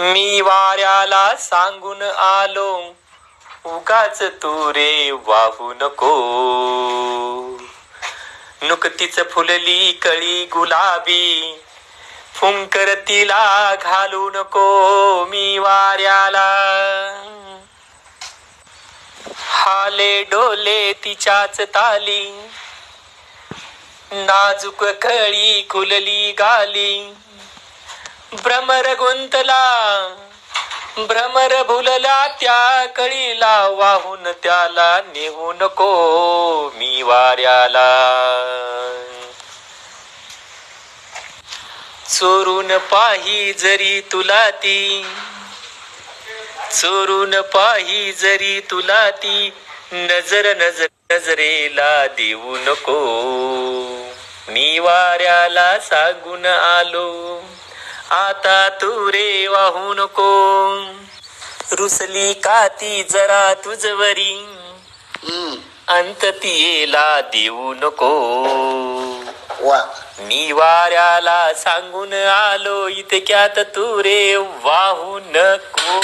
मी वाऱ्याला सांगून आलो. उगाच तू रे वाहू नको. नुकतीच फुलली कळी गुलाबी. फुंकर तिला घालू नको मी वाऱ्याला. हाले डोले तिच्याच ताली. नाजूक कळी खुलली गाली. भ्रमर गुंतला भ्रमर भुलला त्या कळीला वाहून त्याला नेहू नको मी वाऱ्याला. चोरून पाही जरी तुला ती चोरून पाही जरी तुला ती नजर नजर नजरेला देऊ नको. मी वाऱ्याला सांगून आलो. आता तू रे वाहू नको. रुसली का ती जरा तुझवरी. अंत ती येला देऊ नको. वा. मी वाऱ्याला सांगून आलो इतक्यात तू रे वाहू नको.